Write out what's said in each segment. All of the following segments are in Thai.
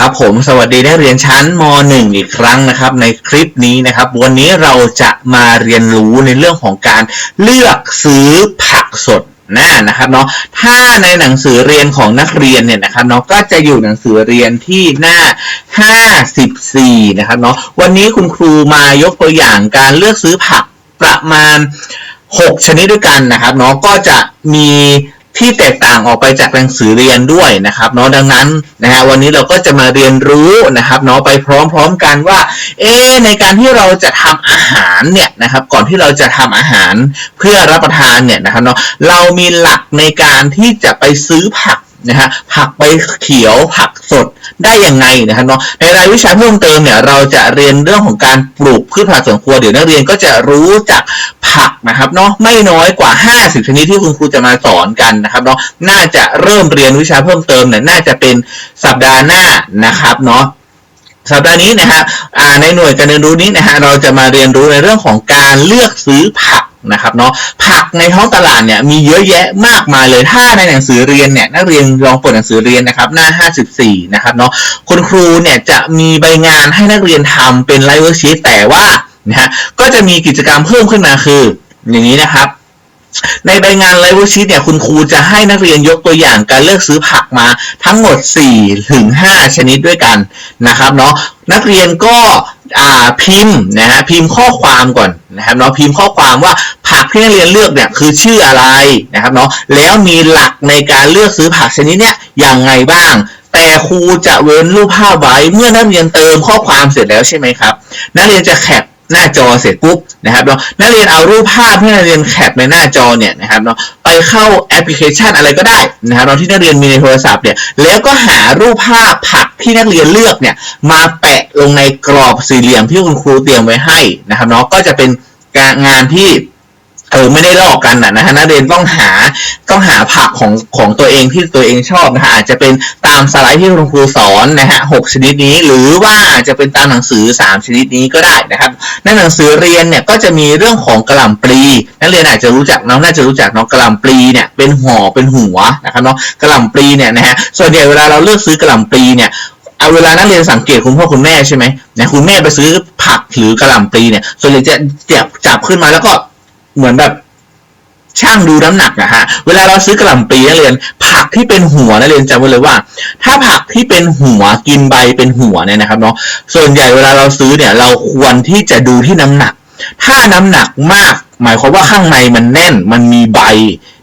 ครับผมสวัสดีนักเรียนชั้นม .1 อีกครั้งนะครับ ในคลิปนี้นะครับ วันนี้เราจะมาเรียนรู้ในเรื่องของการเลือกซื้อผักสดนะนะครับเนาะถ้าในหนังสือเรียนของนักเรียนเนี่ยนะครับเนาะก็จะอยู่หนังสือเรียนที่หน้า 54 นะครับเนาะวันนี้คุณครูมายกตัวอย่างการเลือกซื้อผักประมาณ 6 ชนิดด้วยกันนะครับเนาะก็จะมี ที่แตกต่างออกไปจากหนังสือเรียนด้วยนะครับเนาะดังนั้นนะฮะวันนี้เราก็จะมาเรียนรู้นะครับเนาะไปพร้อมๆกันว่า เอ๊ในการที่เราจะทำอาหารเนี่ยนะครับ ก่อนที่เราจะทำอาหารเพื่อรับประทานเนี่ยนะครับเนาะเรามีหลักในการที่จะไปซื้อผัก นะฮะผักใบเขียวผักสดได้ยังไงนะครับเนาะในรายวิชาเพิ่มเติมเนี่ยเราจะเรียนเรื่องของการปลูกพืชผักสวนครัวเดี๋ยวนักเรียนก็จะรู้จักผักนะครับเนาะไม่น้อยกว่า 50 ชนิดที่คุณครูจะมาสอนกันนะครับเนาะน่าจะเริ่มเรียนวิชาเพิ่มเติมเนี่ยน่าจะเป็นสัปดาห์หน้านะครับเนาะสัปดาห์นี้นะฮะในหน่วยการเรียนรู้นี้นะฮะเราจะมาเรียนรู้ในเรื่องของการเลือกซื้อผัก นะครับเนาะผักในท้องตลาดเนี่ยมีเยอะแยะมากมายเลยถ้าในหนังสือเรียนเนี่ยนักเรียนลองเปิดหนังสือเรียนนะครับหน้า 54 นะครับเนาะคุณครูเนี่ยจะมีใบงานให้นักเรียนทำเป็นไลฟ์เวิร์กชีตแต่ว่านะฮะก็จะมีกิจกรรมเพิ่มขึ้นมาคือ อย่างนี้นะครับในใบงานไลฟ์เวิร์ชีตเนี่ยคุณครูจะให้นักเรียนยกตัวอย่างการเลือกซื้อผักมาทั้งหมด4ถึง5ชนิดด้วยกันนะครับเนาะนักเรียนก็ อ่าพิมพ์นะฮะพิมพ์ข้อความก่อนนะครับเนาะพิมพ์ข้อความว่าผักที่นักเรียนเลือกเนี่ยคือชื่ออะไรนะครับเนาะแล้วมีหลักในการเลือกซื้อผักชนิดเนี้ยอย่างไงบ้าง แต่ครูจะเว้นรูปภาพไว้เมื่อนักเรียนเติมข้อความเสร็จแล้วใช่ไหมครับนักเรียนจะแคปหน้าจอเสร็จปุ๊บนะครับเนาะนักเรียนเอารูปภาพที่นักเรียนแคปในหน้าจอเนี่ยนะครับเนาะไปเข้าแอปพลิเคชันอะไรก็ได้นะครับเนาะที่นักเรียนมีในโทรศัพท์เนี่ยแล้วก็หารูปภาพผัก ที่นักเรียนเลือกเนี่ย มาแปะลงในกรอบสี่เหลี่ยมที่คุณครูเตรียมไว้ให้นะครับเนาะก็จะเป็นงานที่ เออไม่ได้ลอกกันนะนะฮะนักเรียนต้องหาต้องหาผักของของตัวเองที่ตัวเองชอบนะฮะอาจจะเป็นตามสไลด์ที่คุณครูสอนนะฮะหกชนิดนี้ หรือว่าอาจจะเป็นตามหนังสือสามชนิดนี้ก็ได้นะครับในหนังสือเรียนเนี่ยก็จะมีเรื่องของกระหล่ำปลีนักเรียนอาจจะรู้จักน้องน่าจะรู้จักเนาะกระหล่ำปลีเนี่ยเป็นห่อเป็นหัวนะครับเนาะกระหล่ำปลีเนี่ยนะฮะส่วนใหญ่เวลาเราเลือกซื้อกระหล่ำปลีเนี่ยเอาเวลานักเรียนสังเกตคุณพ่อคุณแม่ใช่ไหมนะคุณแม่ไปซื้อผักหรือกระหล่ำปลีเนี่ยส่วนใหญ่จะจับจับขึ้นมาแล้วก็ เหมือนแบบช่างดูน้ำหนักนะฮะ เวลาเราซื้อกระหล่ำปลีนักเรียน ผักที่เป็นหัวนักเรียนจำไว้เลยว่า ถ้าผักที่เป็นหัวกินใบเป็นหัวเนี่ยนะครับเนาะ ส่วนใหญ่เวลาเราซื้อเนี่ย เราควรที่จะดูที่น้ำหนัก ถ้าน้ำหนักมาก หมายความว่าข้างในมันแน่น มันมีใบ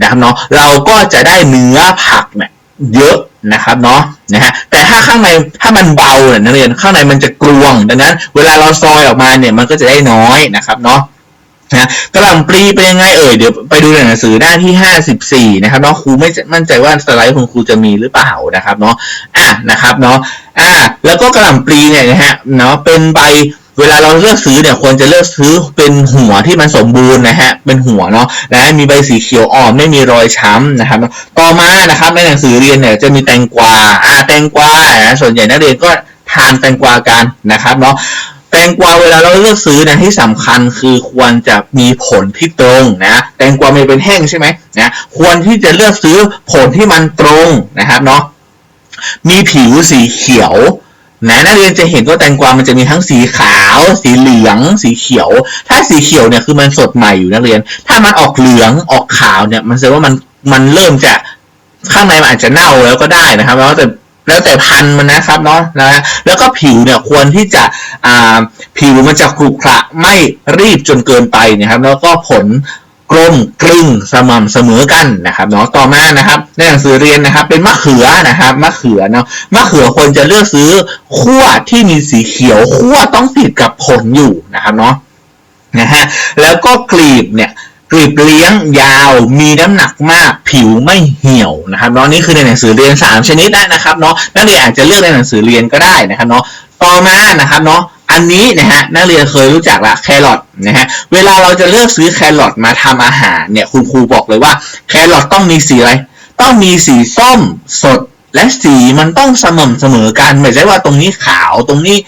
นะครับเนาะ เราก็จะได้เนื้อผักเนี่ยเยอะนะครับเนาะนะฮะแต่ถ้าข้างในถ้ามันเบาเนี่ยนักเรียนข้างในมันจะกรวง ดังนั้น เวลาเราซอยออกมาเนี่ยมันก็จะได้น้อยนะครับเนาะ นะกระหล่ำปลีเป็นยังไงเอ่ยเดี๋ยวไปดูในหนังสือหน้าที่54นะครับเนาะครูไม่มั่นใจว่าสไลด์ของครูจะมีหรือเปล่านะครับเนาะอะนะครับเนาะอะแล้วก็กระหล่ำปลีเนี่ยนะฮะเนาะเป็นใบเวลาเราเลือกซื้อเนี่ยควรจะเลือกซื้อเป็นหัวที่มันสมบูรณ์นะฮะเป็นหัวเนาะนะมีใบสีเขียวอ่อนไม่มีรอยช้ำนะครับต่อมานะครับในหนังสือเรียนเนี่ยจะมีแตงกวาอ่าแตงกวานะส่วนใหญ่นักเรียนก็ทานแตงกวากันนะครับเนาะ งกวาเวลาเราเลือกซื้อนะที่สำคัญคือควรจะมีผลที่ตรงนะแตงกวาไม่เป็นแห้งใช่ไหมนะควรที่จะเลือกซื้อผลที่มันตรงนะครับเนาะมีผิวสีเขียวนะนักเรียนจะเห็นว่าแตงกวามันจะมีทั้งสีขาว สีเหลือง สีเขียว ถ้าสีเขียวเนี่ยคือมันสดใหม่อยู่นักเรียน ถ้ามันออกเหลืองออกขาวเนี่ยมันแสดงว่ามันมันเริ่มจะข้างในมันอาจจะเน่าแล้วก็ได้นะครับแล้วแต่ แล้วแต่พันธุ์มันนะครับเนาะนะฮะแล้วก็ผิวเนี่ยควรที่จะอ่าผิวมันจะขรุขระไม่รีบจนเกินไปนะครับ แล้วก็ผลกลมกลึงสม่ำเสมอกันนะครับเนาะต่อมานะครับในหนังสือเรียนนะครับ เป็นมะเขือนะครับมะเขือเนาะมะเขือควรจะเลือกซื้อขั้วที่มีสีเขียวขั้วต้องติดกับผลอยู่นะครับเนาะนะฮะแล้วก็กลีบเนี่ย กลีบเลี้ยงยาวมีน้ำหนักมากผิวไม่เหี่ยวนะครับเนาะนี่คือในหนังสือเรียน 3 ชนิดนะครับเนาะนักเรียนอาจจะเลือกในหนังสือเรียนก็ได้นะครับเนาะต่อมานะครับเนาะอันนี้นะฮะนักเรียนเคยรู้จักละแครอทนะฮะเวลาเราจะเลือกซื้อแครอทมาทำอาหารเนี่ยคุณครูบอกเลยว่าแครอทต้องมีสีอะไร ต้องมีสีส้มสดและสีมันต้องสม่ำเสมอกันไม่ใช่ว่าตรงนี้ขาวตรงนี้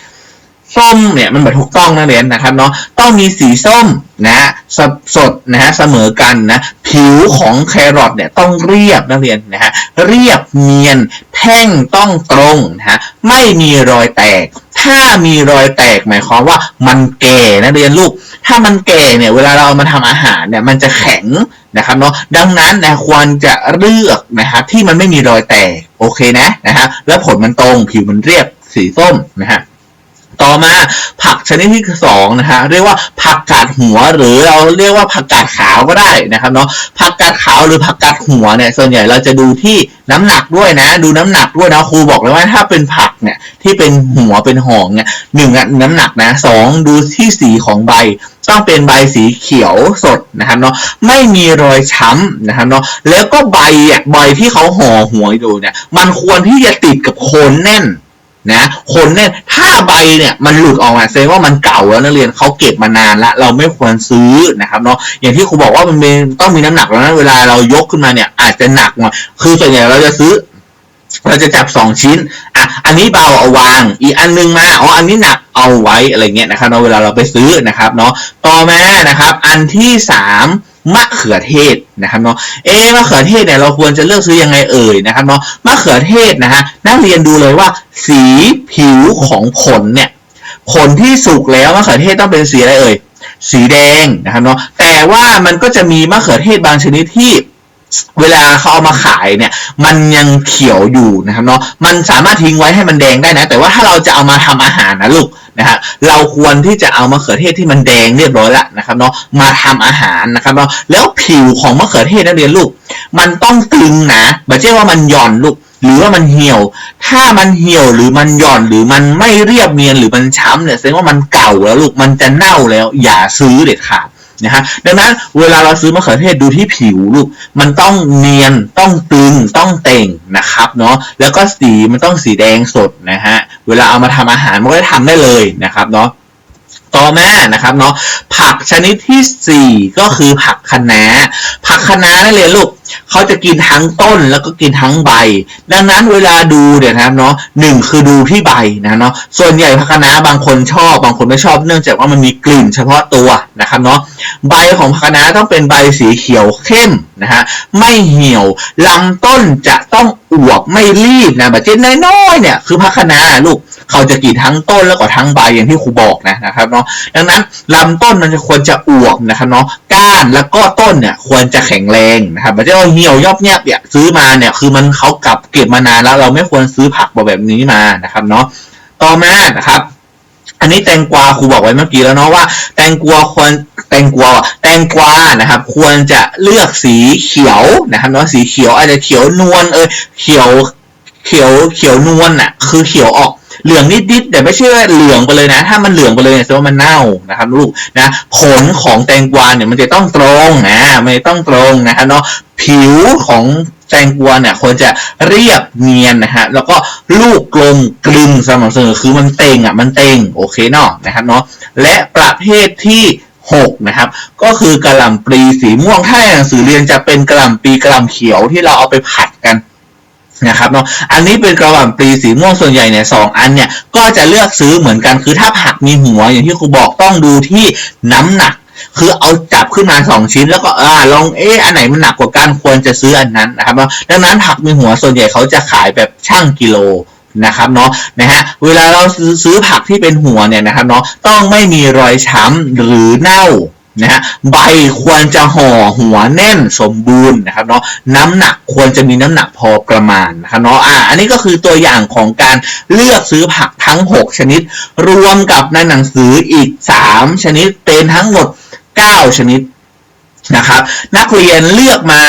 ส้มเนี่ยมันแบบถูกต้องนะเรียนนะครับเนาะต้องมีสีส้มนะสดสดนะฮะเสมอกันนะผิวของแครอทเนี่ยต้องเรียบนักเรียนนะฮะเรียบเนียนแท่งต้องตรงนะฮะไม่มีรอยแตก ถ้ามีรอยแตกหมายความว่ามันแก่นะเรียนลูก ถ้ามันแก่เนี่ยเวลาเราเอามาทำอาหารเนี่ยมันจะแข็งนะครับเนาะดังนั้นนะควรจะเลือกนะครับที่มันไม่มีรอยแตกโอเคนะนะฮะแล้วผลมันตรงผิวมันเรียบสีส้มนะฮะ ต่อมาผักชนิดที่สองนะฮะเรียกว่าผักกาดหัวหรือเราเรียกว่าผักกาดขาวก็ได้นะครับเนาะผักกาดขาวหรือผักกาดหัวเนี่ยส่วนใหญ่เราจะดูที่น้ำหนักด้วยนะ ดูน้ำหนักด้วยนะครูบอกเลยว่าถ้าเป็นผักเนี่ยที่เป็นหัวเป็นหองเนี่ยหนึ่งน้ำหนักนะสองดูที่สีของใบต้องเป็นใบสีเขียวสดนะครับเนาะไม่มีรอยช้ำนะครับเนาะแล้วก็ใบอะใบที่เขาห่อหัวอยู่เนี่ยมันควรที่จะติดกับโคนแน่น นะคนแน่นถ้าใบเนี่ยมันหลุดออกมาแสดงว่ามันเก่าแล้วนักเรียนเขาเก็บมานานล้วเราไม่ควรซื้อนะครับเนาะอย่างที่ครูบอกว่ามันมีต้องมีน้ำหนักแล้วนะเวลาเรายกขึ้นมาเนี่ยอาจจะหนักหน่อยคือส่วนใหญ่เราจะซื้อเราจะจับสองชิ้น อะ อันนี้เบาเอาวาง อีกอันนึงมา อ๋อ อันนี้หนักเอาไว้อะไรเงี้ยนะครับเนาะเวลาเราไปซื้อนะครับเนาะ ต่อมานะครับ อันที่สาม มะเขือเทศนะครับเนาะ เอะมะเขือเทศเนี่ยเราควรจะเลือกซื้อยังไงเอ่ยนะครับเนาะ มะเขือเทศนะฮะนักเรียนดูเลยว่า สีผิวของผลเนี่ยผลที่สุกแล้วมะเขือเทศต้องเป็นสีอะไรเอ่ย สีแดงนะครับเนาะ แต่ว่ามันก็จะมีมะเขือเทศบางชนิดที่ เวลาเขาเอามาขายเนี่ย มันยังเขียวอยู่นะครับเนาะมันสามารถทิ้งไว้ให้มันแดงได้นะ แต่ว่าถ้าเราจะเอามาทำอาหารนะลูกนะฮะเราควรที่จะเอามะเขือเทศที่มันแดงเรียบร้อยแล้วนะครับเนาะมาทำอาหารนะครับเนาะแล้วผิวของมะเขือเทศนักเรียนลูก มันต้องตึงนะไม่ใช่ว่ามันหย่อนลูกหรือว่ามันเหี่ยว ถ้ามันเหี่ยวหรือมันหย่อนหรือมันไม่เรียบเนียนหรือมันช้ำเนี่ยแสดงว่ามันเก่าแล้วลูกมันจะเน่าแล้ว อย่าซื้อเด็ดขาด นะฮะดังนั้นเวลาเราซื้อมะเขือเทศดูที่ผิวลูกมันต้องเนียนต้องตึงต้องเต่งนะครับเนาะแล้วก็สีมันต้องสีแดงสดนะฮะเวลาเอามาทำอาหารมันก็จะทำได้เลยนะครับเนาะต่อมานะครับเนาะผักชนิดที่ 4 ก็คือผักคะน้าผักคะน้านั่นเลยลูก เขาจะกินทั้งต้นแล้วก็กินทั้งใบ ดังนั้นเวลาดูเนี่ยนะครับเนาะหนึ่งคือดูที่ใบนะเนาะส่วนใหญ่ผักคะน้าบางคนชอบ บางคนไม่ชอบเนื่องจากว่ามันมีกลิ่นเฉพาะตัวนะครับเนาะใบของผักคะน้าต้องเป็นใบสีเขียวเข้มนะฮะไม่เหี่ยวลำต้นจะต้องอวบไม่รีบนะแบบเจนน้อยๆเนี่ยคือผักคะน้าลูกเขาจะกินทั้งต้นแล้วก็ทั้งใบอย่างที่ครูบอกนะนะครับเนาะดังนั้นลำต้นมันจะควรจะอวบนะครับเนาะก้านแล้วก็ต้นเนี่ยควรจะแข็งแรงนะครับไม่ใช่ว่าเหี่ยวยอบแยบเนี่ยซื้อมาเนี่ยคือมันเขากลับเก็บมานานแล้ว เราไม่ควรซื้อผักแบบนี้มานะครับเนาะต่อมานะครับอันนี้แตงกวาครูบอกไว้เมื่อกี้แล้วเนาะว่า แตงกวาควรแตงกวาแตงกวานะครับ ควรจะเลือกสีเขียวนะครับเนาะสีเขียวอาจจะเขียวนวลเอยเขียว เขียวเขียวนวลน่ะ คือเขียวออกเหลืองนิดๆแต่ไม่ใช่ว่าเหลืองไปเลยนะ ถ้ามันเหลืองไปเลยเนี่ยแสดงว่ามันเน่านะครับลูกนะผลของแตงกวาเนี่ยมันจะต้องตรงนะมันจะต้องตรงนะครับเนาะผิวของแตงกวาเนี่ยควรจะเรียบเนียนนะฮะแล้วก็ลูกกลมกลึงสม่ำเสมอคือมันเต่งอะมันเต่งโอเคเนาะนะครับเนาะและประเภทที่6นะครับก็คือกระหล่ำปลีสีม่วงถ้าในหนังสือเรียนจะเป็นกระหล่ำปลีกระหล่ำเขียวที่เราเอาไปผัดกัน นะครับเนาะอันนี้เป็นกระหล่ำปลีสีม่วงส่วนใหญ่เนี่ยสองอันเนี่ยก็จะเลือกซื้อเหมือนกันคือถ้าผักมีหัวอย่างที่ครูบอกต้องดูที่น้ำหนัก คือเอาจับขึ้นมาสองชิ้น แล้วก็อ่าลองเอ๊ะอันไหนมันหนักกว่ากันควรจะซื้ออันนั้นนะครับเนาะดังนั้นผักมีหัวส่วนใหญ่เขาจะขายแบบช่างกิโลนะครับเนาะนะฮะเวลาเราซื้อซื้อผักที่เป็นหัวเนี่ยนะครับเนาะต้องไม่มีรอยช้ำหรือเน่า นะฮะใบควรจะห่อหัวแน่นสมบูรณ์นะครับเนาะน้ำหนักควรจะมีน้ำหนักพอประมาณนะครับเนาะอ่าอันนี้ก็คือตัวอย่างของการเลือกซื้อผักทั้ง 6 ชนิด รวมกับในหนังสืออีก 3 ชนิดเป็นทั้งหมด 9 ชนิดนะครับนักเรียนเลือกมา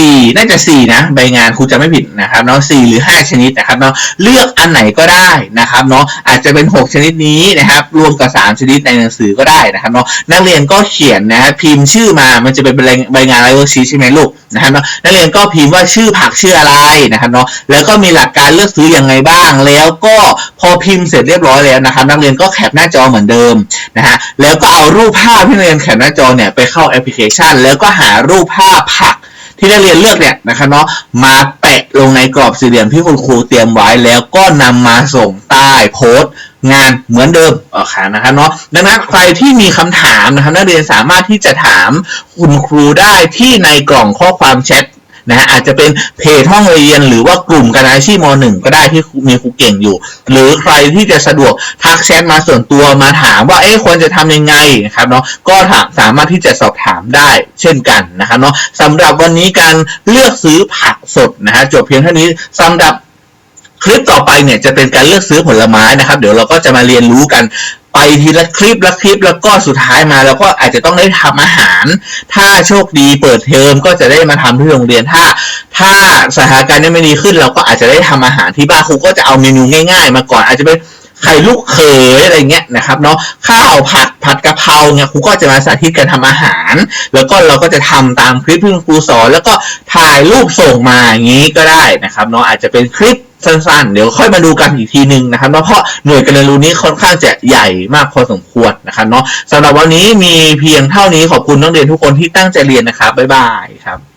4น่าจะ4นะใบงานครูจะไม่ผิดนะครับเนาะ4หรือ5ชนิดนะครับเนาะเลือกอันไหนก็ได้นะครับเนาะอาจจะเป็น6ชนิดนี้นะครับรวมกับ3ชนิดในหนังสือก็ได้นะครับเนาะนักเรียนก็เขียนนะฮะพิมพ์ชื่อมามันจะเป็นใบงานไลโอชีใช่ไหมลูกนะครับเนาะนักเรียนก็พิมพ์ว่าชื่อผักชื่ออะไรนะครับเนาะแล้วก็มีหลักการเลือกซื้อยังไงบ้าง แล้วก็พอพิมพ์เสร็จเรียบร้อยแล้วนะครับ นักเรียนก็แคปหน้าจอเหมือนเดิมนะฮะแล้วก็เอารูปภาพที่นักเรียนแคปหน้าจอเนี่ยไปเข้าแอปพลิเคชัน แล้วก็หารูปภาพผัก ที่นักเรียนเลือกเนี่ยนะครับเนาะมาแปะลงในกรอบสี่เหลี่ยมที่คุณครูเตรียมไว้แล้วก็นำมาส่งใต้โพสต์งานเหมือนเดิมโอเคนะครับเนาะดังนั้นใครที่มีคำถามนะครับนักเรียนสามารถที่จะถามคุณครูได้ที่ในกล่องข้อความแชท นะฮะอาจจะเป็นเพจห้องเรียน หรือว่ากลุ่มการอาชีพมหนึ่งก็ได้ที่มีครูเก่งอยู่ หรือใครที่จะสะดวกทักแชทมาส่วนตัวมาถามว่าเอ๊ะควรจะทำยังไงนะครับเนาะก็ถามสามารถที่จะสอบถามได้เช่นกันนะครับเนาะสำหรับวันนี้การเลือกซื้อผักสดนะฮะจบเพียงเท่านี้สำหรับ คลิปต่อไปเนี่ยจะเป็นการเลือกซื้อผลไม้นะครับ เดี๋ยวเราก็จะมาเรียนรู้กันไปทีละคลิปละคลิปแล้วก็สุดท้ายมาแล้วก็อาจจะต้องได้ทำอาหาร ถ้าโชคดีเปิดเทอมก็จะได้มาทำที่โรงเรียนถ้า ถ้าสถานการณ์ยังไม่ดีขึ้น เราก็อาจจะได้ทำอาหารที่บ้านครูก็จะเอาเมนูง่าย ๆ มาก่อนอาจจะเป็นไข่ลูกเขยอะไรเงี้ยนะครับเนาะข้าวผัดผัดกะ เพราเนี่ยครูก็จะมาสาธิตการทำอาหาร แล้วก็เราก็จะทำตามคลิปที่คุณครูสอน แล้วก็ถ่ายรูปส่งมาอย่างนี้ก็ได้นะครับเนาะอาจจะเป็นคลิปสั้นๆ เดี๋ยวค่อยมาดูกันอีกทีหนึ่งนะครับเนาะเพราะหน่วยการเรียนรู้นี้ค่อนข้างจะใหญ่มากพอสมควรนะครับเนาะสำหรับวันนี้มีเพียงเท่านี้ขอบคุณนักเรียนทุกคนที่ตั้งใจเรียนนะครับบ๊ายบายครับ